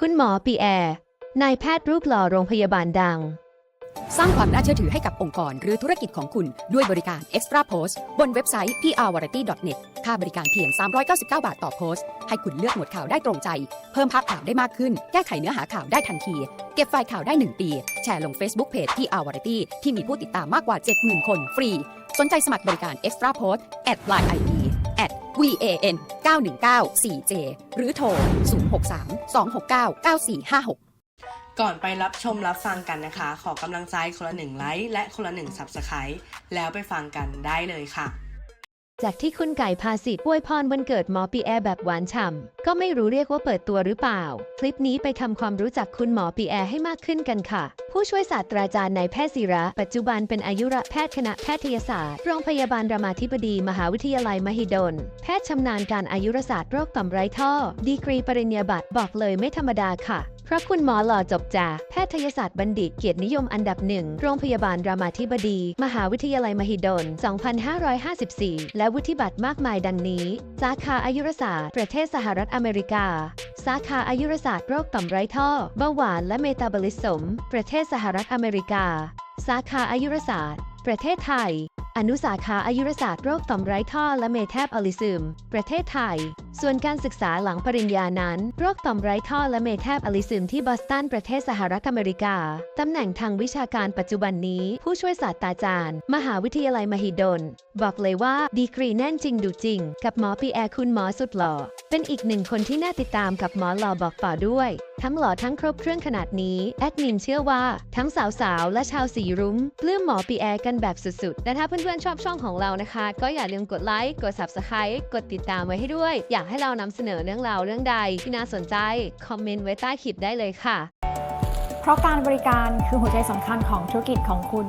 คุณหมอปีแอร์ นายแพทย์รูปหล่อโรงพยาบาลดัง สร้างความน่าเชื่อถือให้กับองค์กรหรือธุรกิจของคุณด้วยบริการ Extra Post บนเว็บไซต์ prvariety.net ค่าบริการเพียง 399 บาทต่อโพสต์ ให้คุณเลือกหมวดข่าวได้ตรงใจ เพิ่มภาพข่าวได้มากขึ้น แก้ไขเนื้อหาข่าวได้ทันที เก็บไฟล์ข่าวได้ 1 ปี แชร์ลง Facebook Page prvariety ที่มีผู้ติดตามมากกว่า 70,000 คนฟรี สนใจสมัครบริการ Extra Post at line ID at van 919 4j หรือโทร 063 269 9456ก่อนไปรับชมรับฟังกันนะคะ ขอกำลังใจคนละหนึ่งไลค์และคนละหนึ่งสับสไครต์แล้วไปฟังกันได้เลยค่ะ จากที่คุณไก่พาสิทธิ์อวยพรวันเกิดหมอปีแอร์แบบหวานฉ่ำ ก็ไม่รู้เรียกว่าเปิดตัวหรือเปล่า คลิปนี้ไปทำความรู้จักคุณหมอปีแอร์ให้มากขึ้นกันค่ะ ผู้ช่วยศาสตราจารย์นายแพทย์ศิระ ปัจจุบันเป็นอายุรแพทย์คณะแพทยศาสตร์ โรงพยาบาลรามาธิบดีมหาวิทยาลัยมหิดล แพทย์ชำนาญการอายุรศาสตร์โรคต่อมไร้ท่อ ดีกรีปริญญาบัตรบอกเลยไม่ธรรมดาค่ะ ระคุณหมอหล่อจบจากแพทยศาสตร์บัณฑิตเกียรตินิยมอันดับหนึ่งโรงพยาบาลรามาธิบดี มหาวิทยาลัยมหิดล 2554 และวุฒิบัตรมากมายดังนี้ สาขาอายุรศาสตร์ ประเทศสหรัฐอเมริกา สาขาอายุรศาสตร์โรคต่อมไร้ท่อเบาหวานและเมตาบอลิสม ประเทศสหรัฐอเมริกา สาขาอายุรศาสตร์ ประเทศไทย อนุสาขาอายุรศาสตร์โรคต่อมไร้ท่อและเมแทบอลิซึม ประเทศไทย ส่วนการศึกษาหลังปริญญานั้น โรคต่อมไร้ท่อและเมแทบอลิซึมที่บอสตันประเทศสหรัฐอเมริกา ตำแหน่งทางวิชาการปัจจุบันนี้ ผู้ช่วยศาสตราจารย์ มหาวิทยาลัยมหิดล บอกเลยว่าดีกรีแน่นจริงดูจริง กับหมอปีแอร์คุณหมอสุดหล่อ เป็นอีกหนึ่งคนที่น่าติดตามกับหมอหล่อบอกต่อด้วย ทั้งหล่อทั้งครบเครื่องขนาดนี้ แอดมินเชื่อว่า ทั้งสาวๆ และชาวสีรุ้งปลื้มหมอปีแอร์กันแบบสุดๆ และถ้าเพื่อนๆ ชอบช่องของเรานะคะ ก็อย่าลืมกดไลค์ กด Subscribe กดติดตามไว้ให้ด้วย อยากให้เรานำเสนอเรื่องราวเรื่องใดที่น่าสนใจ คอมเมนต์ไว้ใต้คลิปได้เลยค่ะ เพราะการบริการคือหัวใจสำคัญของธุรกิจของคุณ